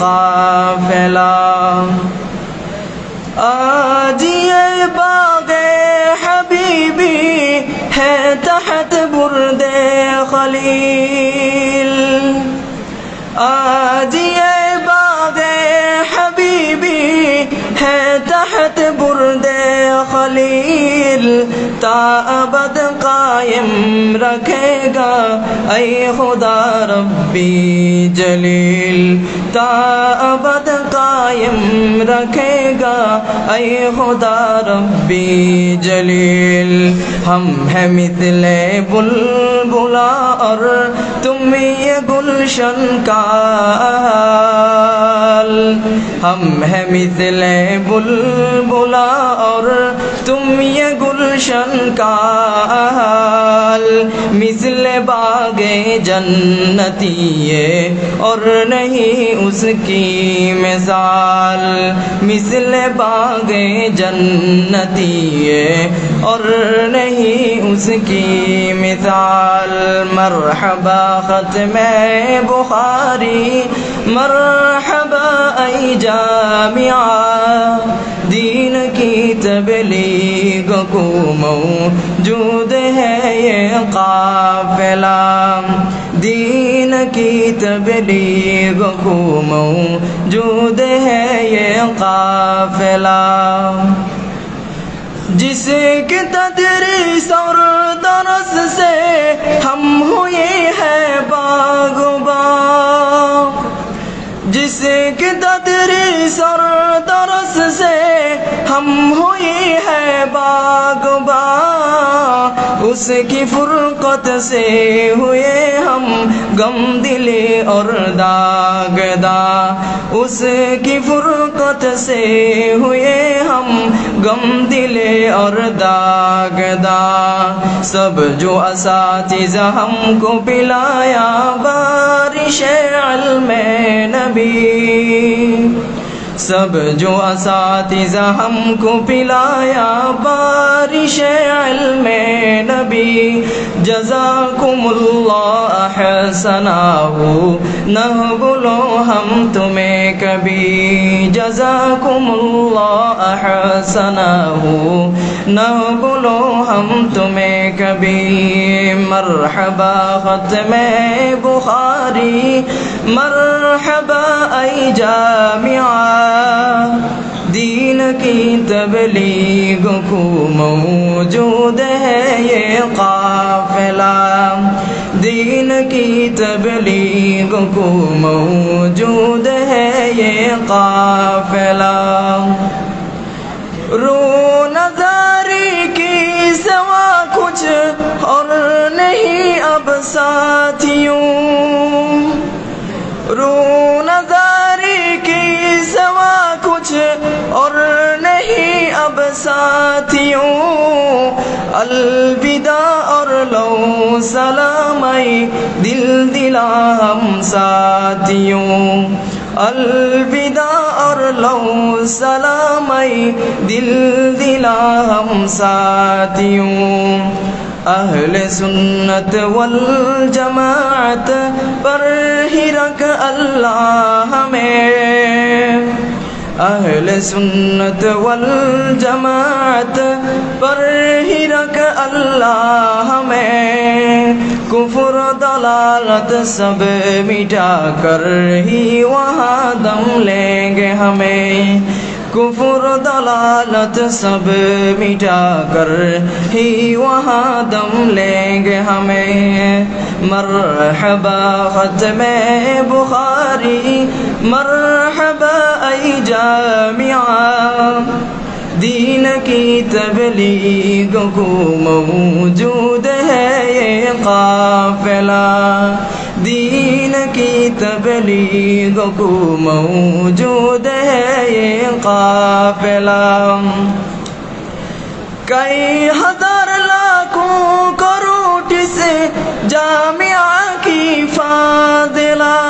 قافلا آج یہ باغ حبیبی ہے تحت برد خلیل آج یہ باغ حبیبی ہے تحت برد خلیل تا ابد قائم رکھے گا، اے خدا ربی جلیل۔ تا ابد قائم رکھے گا، اے خدا ربی جلیل۔ ہم ہیں مثل بل بھلا اور تم یہ گلشن کا ہم ہیں مثل بل بلا اور تم یہ گلشن کا مثل باغ جنتی یہ اور نہیں اس کی مثال۔ مثل باغ جنتی یہ اور نہیں اس کی مثال۔ المرحبا ختم بخاري مرحبا أي جامعہ دین کی تبلیغ کو موجود ہے یہ قافلہ دین کی تبلیغ کو موجود ہے یہ قافلہ۔ جسے کہ تدری سور درس سے ہم ہوئے ہیں باغ جس جسے کہ سور درس سے ہم ہوئے ہیں باغ باغ اس کی فرقت سے ہوئے ہم غم دلے اور داغ دا اس کی فرقت سے ہوئے ہم غم دلے اور داغدا سب جو اساتذہ ہم کو پلایا، بارش علم نبی۔ سب جو اساتذہ ہم کو پلایا، بارش علم النبي جزاكم الله احسناہو نہ بولو ہم تمہیں کبھی جزاکم اللہ احسناہو نہ بولو ہم مرحبا ختم بخاري. مرحبا أي جامعة. دین کی تبلیغ کو موجود ہے یہ قافلہ دین کی تبلیغ کو موجود ہے یہ قافلہ अलविदा और लो सलामई दिल दिला हम साथियों अलविदा और लो सलामई दिल दिला हम साथियों अहल सुन्नत वल जमात पर ही रख अल्लाह हमें أهل سنة والجماعة برهرك الله رکھ كفر ہمیں کفر دلالت سب مٹا کر ہی وہاں دم لیں گے ہمیں كفر دلالت سب مٹا کر ہی وہاں دم لیں گے ہمیں مرحبا ختم بخاری مرحبا ای جامعہ، دین کی تبلیغ کو موجود ہے یہ قافلہ۔ دین کی تبلیغ کو موجود ہے یہ قافلہ۔ کئی ہزار لاکھوں کروٹ سے جامعہ کی فاضلہ۔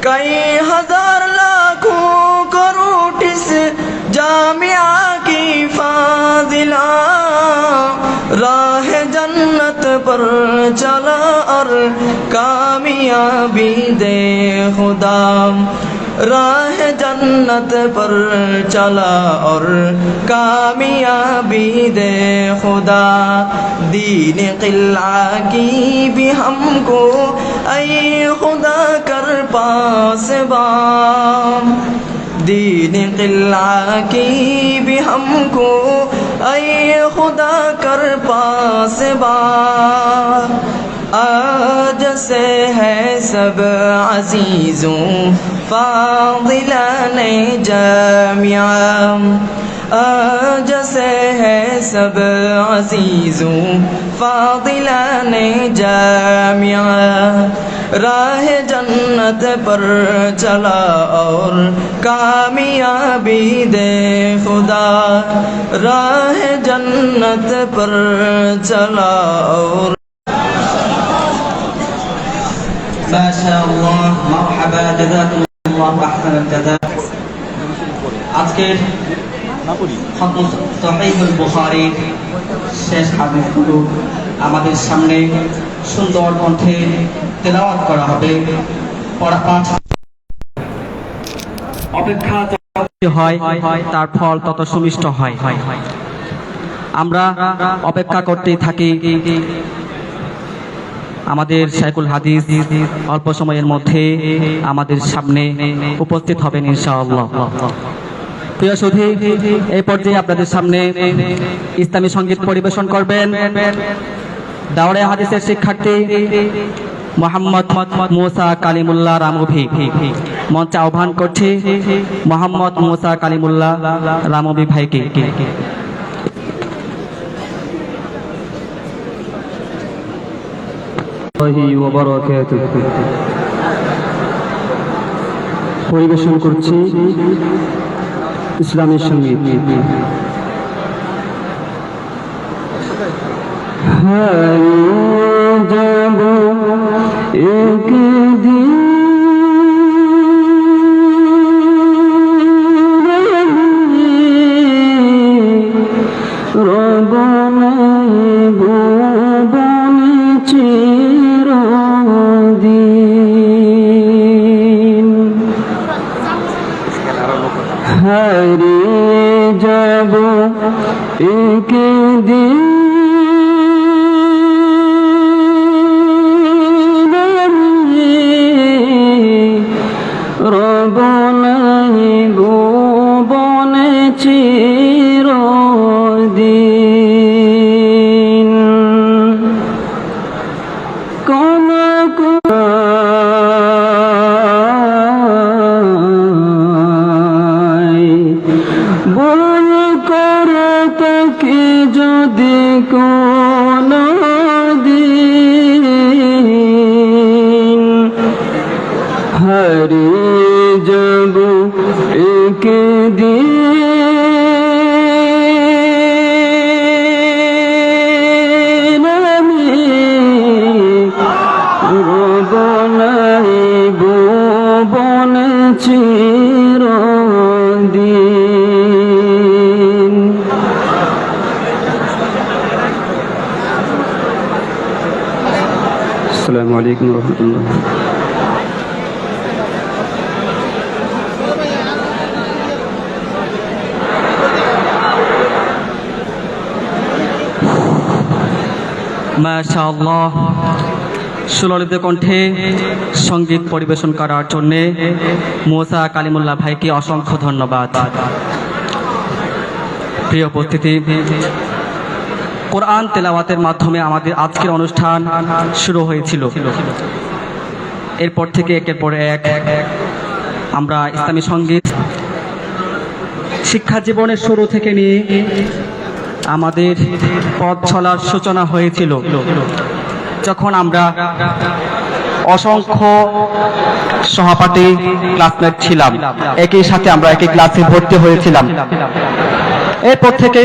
کئی پر چلا اور کامیابی دے خدا۔ راہ جنت پر چلا اور کامیابی دے خدا۔ دین قلعہ کی بھی ہم کو اے خدا کر پاس بام دین قلعہ کی بھی ہم کو اے خدا کر پاس با آج سے ہے سب عزیزوں، فاضلان جامعہ۔ آج سے ہے سب عزیزوں، فاضلان جامعہ۔ রাহে জন্নত পর চলা ওর কামিয়াবি দে খুদা রাহে জন্নত পর চলা ওর আজকের বুহারের শেষ আমাদের সামনে সুন্দর কণ্ঠে তেলাওয়াত করা হবে। পড়া পাঠ অপেক্ষা হয় তার ফল তত সুমিষ্ট হয়। আমরা অপেক্ষা করতেই থাকি। আমাদের শাইকুল হাদিস অল্প সময়ের মধ্যে আমাদের সামনে উপস্থিত হবেন ইনশাআল্লাহ। প্রিয় সুধী এই পর্যায়ে আপনাদের সামনে ইসলামী সংগীত পরিবেশন করবেন। দাওড়ে হাদিসের শিক্ষার্থী মোহাম্মদ মুসা কালিমুল্লাহ রামভি। মঞ্চে আহ্বান করছি মোহাম্মদ মুসা কালিমুল্লাহ রামভি ভাইকে। পরিবেশন করছি ইসলামের সংগীত হারিয়ে ہری جب ایک دن কোন দিন হারিয়ে যাব একে দিন আমি রবনাই আলাইকুম রহমতুল্লাহ সুললিত কণ্ঠে সংগীত পরিবেশন করার জন্য মোসা কালিমুল্লাহ ভাইকে অসংখ্য ধন্যবাদ। প্রিয় উপস্থিতি কোরআন তেলাওয়াতের মাধ্যমে আমাদের আজকের অনুষ্ঠান শুরু হয়েছিল। এরপর থেকে একের পর এক আমরা ইসলামী সংগীত শিক্ষা জীবনের শুরু থেকে নিয়ে আমাদের পথ চলার সূচনা হয়েছিল। যখন আমরা অসংখ্য সহপাঠী ক্লাসমেট ছিলাম, একই সাথে আমরা একই ক্লাসে ভর্তি হয়েছিলাম। এরপর থেকে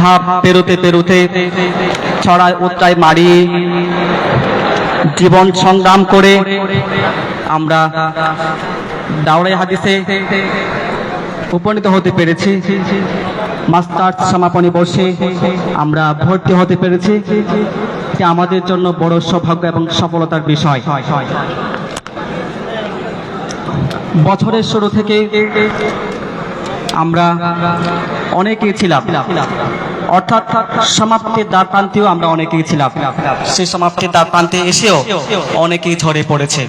ধাপ পেরোতে পেরোতে ছড়ায় উত্তায় মারি, জীবন সংগ্রাম করে আমরা দাওড়াই হাদিসে উপনীত হতে পেরেছি। মাস্টার্স সমাপনী বর্ষে আমরা ভর্তি হতে পেরেছি। আমাদের জন্য বড় সৌভাগ্য এবং সফলতার বিষয়। বছরের শুরু থেকে আমরা অনেকেই ছিলাম। অর্থাৎ সমাপ্তির দ্বার প্রান্তেও আমরা অনেকেই ছিলাম। সেই সমাপ্তির দ্বার প্রান্তে এসেও অনেকেই ঝরে পড়েছে।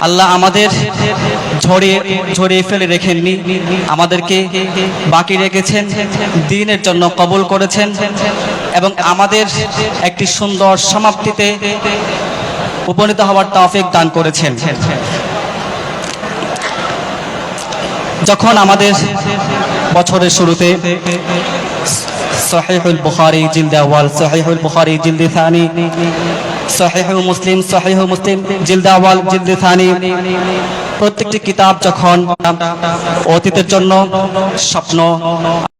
আল্লাহ আমাদের ঝরিয়ে ঝরিয়ে ফেলে রেখেননি। আমাদেরকে বাকি রেখেছেন, দিনের জন্য কবল করেছেন এবং আমাদের একটি সুন্দর সমাপ্তিতে উপনীত হওয়ার তৌফিক দান করেছেন। যখন আমাদের বছরের শুরুতে সহিহুল বুখারি জিলদ আওয়াল সহিহুল বুখারি জিলদ থানি সহিহু মুসলিম সহিহু মুসলিম জিলদ আওয়াল জিলদ থানি প্রত্যেকটি কিতাব যখন অতীতের জন্য স্বপ্ন